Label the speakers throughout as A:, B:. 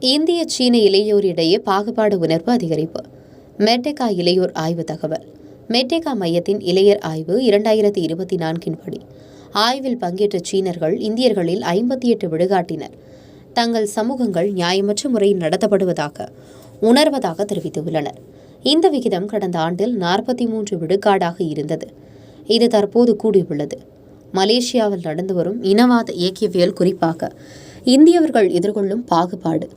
A: இந்திய சீன இளையோர் இடையே பாகுபாடு உணர்வு அதிகரிப்பு. மெட்டெகா இளையோர் ஆய்வு தகவல். மெட்டெகா மையத்தின் இளையர் ஆய்வு இரண்டாயிரத்தி இருபத்தி நான்கின் படி. ஆய்வில் பங்கேற்ற சீனர்கள் இந்தியர்களில் ஐம்பத்தி எட்டு விடுகாட்டினர் தங்கள் சமூகங்கள் நியாயமற்ற முறையில் நடத்தப்படுவதாக உணர்வதாக தெரிவித்துள்ளனர். இந்த விகிதம் கடந்த ஆண்டில் நாற்பத்தி மூன்று விடுகாடாக இருந்தது. இது தற்போது கூடியுள்ளது. மலேசியாவில் நடந்து வரும் இனவாத இயக்கியவியல் குறிப்பாக இந்தியவர்கள் எதிர்கொள்ளும் பாகுபாடு.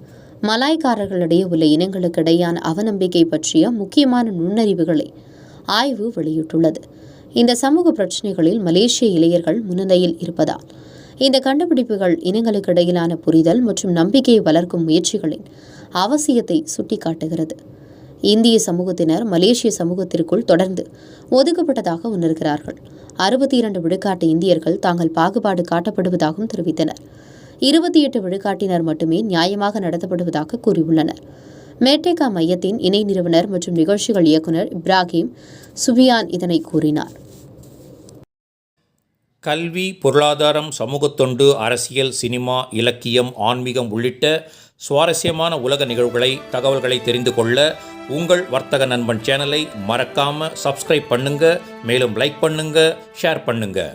A: மலாய்க்காரர்களிடையே உள்ள இனங்களுக்கு இடையான அவநம்பிக்கை பற்றிய முக்கியமான நுண்ணறிவுகளை ஆய்வு வெளியிட்டுள்ளது. இந்த சமூக பிரச்சினைகளில் மலேசிய இளையர்கள் முன்னணியில் இருப்பதால் இந்த கண்டுபிடிப்புகள் இனங்களுக்கு இடையிலான புரிதல் மற்றும் நம்பிக்கையை வளர்க்கும் முயற்சிகளின் அவசியத்தை சுட்டிக்காட்டுகிறது. இந்திய சமூகத்தினர் மலேசிய சமூகத்திற்குள் தொடர்ந்து ஒதுக்கப்பட்டதாக உணர்கிறார்கள். அறுபத்தி இரண்டு விழுக்காட்டு இந்தியர்கள் தாங்கள் பாகுபாடு காட்டப்படுவதாகவும் தெரிவித்தனர். இருபத்தி எட்டு விழுக்காட்டினர் மட்டுமே நியாயமாக நடத்தப்படுவதாக கூறியுள்ளனர். மேட்டேகா மையத்தின் இணை நிறுவனர் மற்றும் நிகழ்ச்சிகள் இயக்குனர் இப்ராஹிம் சுபியான் இதனை கூறினார்.
B: கல்வி பொருளாதாரம் சமூகத்தொண்டு அரசியல் சினிமா இலக்கியம் ஆன்மீகம் உள்ளிட்ட சுவாரஸ்யமான உலக நிகழ்வுகளை தகவல்களை தெரிந்து கொள்ள உங்கள் வர்த்தக நண்பன் சேனலை மறக்காமல் சப்ஸ்கிரைப் பண்ணுங்கள் மேலும் லைக் பண்ணுங்கள் ஷேர் பண்ணுங்கள்